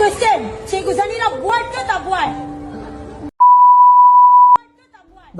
Question, Cikgu Zanira buat ke tak buat?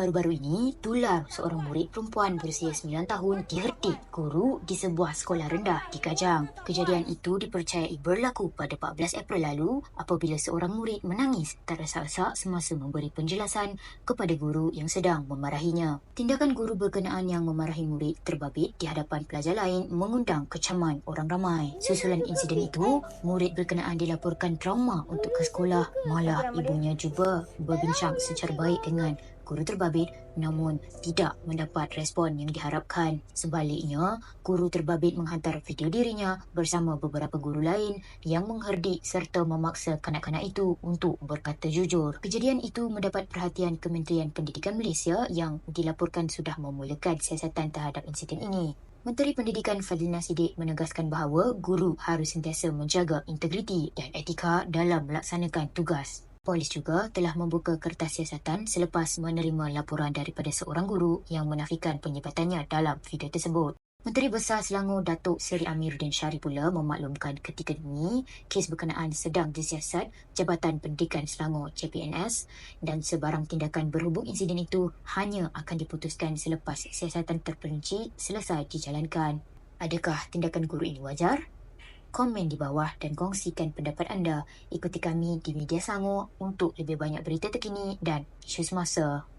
Baru-baru ini, tular seorang murid perempuan berusia 9 tahun diherdik guru di sebuah sekolah rendah di Kajang. Kejadian itu dipercayai berlaku pada 14 April lalu apabila seorang murid menangis terdesak-desak semasa memberi penjelasan kepada guru yang sedang memarahinya. Tindakan guru berkenaan yang memarahi murid terbabit di hadapan pelajar lain mengundang kecaman orang ramai. Susulan insiden itu, murid berkenaan dilaporkan trauma untuk ke sekolah. Malah ibunya juga berbincang secara baik dengan guru terbabit namun tidak mendapat respon yang diharapkan. Sebaliknya, guru terbabit menghantar video dirinya bersama beberapa guru lain yang mengherdik serta memaksa kanak-kanak itu untuk berkata jujur. Kejadian itu mendapat perhatian Kementerian Pendidikan Malaysia yang dilaporkan sudah memulakan siasatan terhadap insiden ini. Menteri Pendidikan Fadlina Sidik menegaskan bahawa guru harus sentiasa menjaga integriti dan etika dalam melaksanakan tugas. Polis juga telah membuka kertas siasatan selepas menerima laporan daripada seorang guru yang menafikan penyebatannya dalam video tersebut. Menteri Besar Selangor Datuk Seri Amiruddin Syarif pula memaklumkan ketika ini kes berkenaan sedang disiasat Jabatan Pendidikan Selangor JPNS dan sebarang tindakan berhubung insiden itu hanya akan diputuskan selepas siasatan terperinci selesai dijalankan. Adakah tindakan guru ini wajar? Komen di bawah dan kongsikan pendapat anda. Ikuti kami di media Sango untuk lebih banyak berita terkini dan isu semasa.